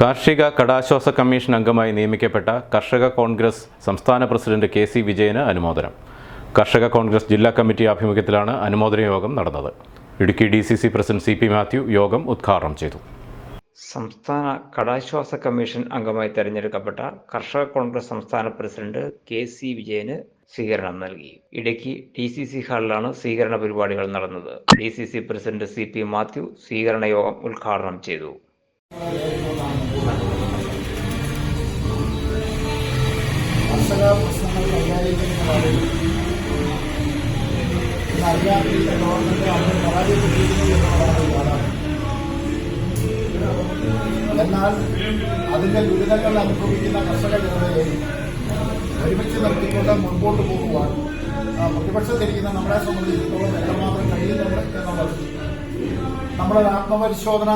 കാർഷിക കടാശ്വാസ കമ്മീഷൻ അംഗമായി നിയമിക്കപ്പെട്ട കർഷക കോൺഗ്രസ് സംസ്ഥാന പ്രസിഡന്റ് കെ സി വിജയന് അനുമോദനം. കർഷക കോൺഗ്രസ് ജില്ലാ കമ്മിറ്റി ആഭിമുഖ്യത്തിലാണ് അനുമോദന യോഗം നടന്നത്. Idukki D C C president C P Mathew യോഗം ഉദ്ഘാടനം ചെയ്തു. സംസ്ഥാന കടാശ്വാസ കമ്മീഷൻ അംഗമായി തെരഞ്ഞെടുക്കപ്പെട്ട കർഷക കോൺഗ്രസ് സംസ്ഥാന പ്രസിഡന്റ് കെ സി വിജയന് സ്വീകരണം നൽകി. ഇടുക്കി ഡി സി സി ഹാളിലാണ് സ്വീകരണ പരിപാടികൾ നടന്നത്. D C C president C P Mathew സ്വീകരണ യോഗം ഉദ്ഘാടനം ചെയ്തു. എന്നാൽ അതിന്റെ ദുരിതങ്ങൾ അനുഭവിക്കുന്ന കർഷക ജനതയെ ഒരുമിച്ച് നിർത്തിക്കൊണ്ട് മുൻപോട്ട് പോകുവാൻ പ്രതിപക്ഷത്തിരിക്കുന്ന നമ്മളെ സംബന്ധിച്ചിടത്തോളം എത്രമാത്രം കഴിയുന്നുണ്ട് എന്നുള്ളത് ആത്മപരിശോധന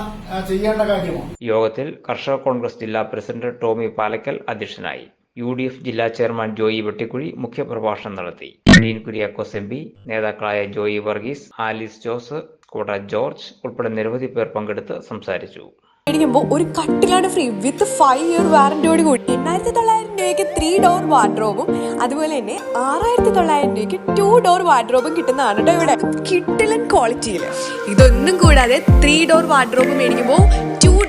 ചെയ്യേണ്ട കാര്യമാണ്. യോഗത്തിൽ കർഷക കോൺഗ്രസ് ജില്ലാ പ്രസിഡന്റ് ടോമി പാലക്കൽ അധ്യക്ഷനായി. യു ഡി എഫ് ജില്ലാ ചെയർമാൻ ജോയി വെട്ടിക്കുഴി മുഖ്യപ്രഭാഷണം നടത്തി. ഡീൻ കുര്യാക്കോസ് എം പി നേതാക്കളായ ജോയി വർഗീസ് ആലിസ് ജോസ് കോട ജോർജ് ഉൾപ്പെടെ നിരവധി പേർ പങ്കെടുത്ത് സംസാരിച്ചു. മേടിക്കുമ്പോൾ ഒരു കട്ടിലാണ് ഫ്രീ വിത്ത് ഫൈവ് ഇയർ വാറന്റിയോട് കൂടി. എണ്ണായിരത്തി തൊള്ളായിരം രൂപയ്ക്ക് ത്രീ ഡോർ വാർഡ്രോബും അതുപോലെ തന്നെ ആറായിരത്തി തൊള്ളായിരം രൂപയ്ക്ക് ടു ഡോർ വാർഡ്രോബും കിട്ടുന്നതാണ് കേട്ടോ ഇവിടെ. കിട്ടിലൻ ക്വാളിറ്റിയിൽ ഇതൊന്നും കൂടാതെ ത്രീ ഡോർ വാർഡ്രോബ് മേടിക്കുമ്പോൾ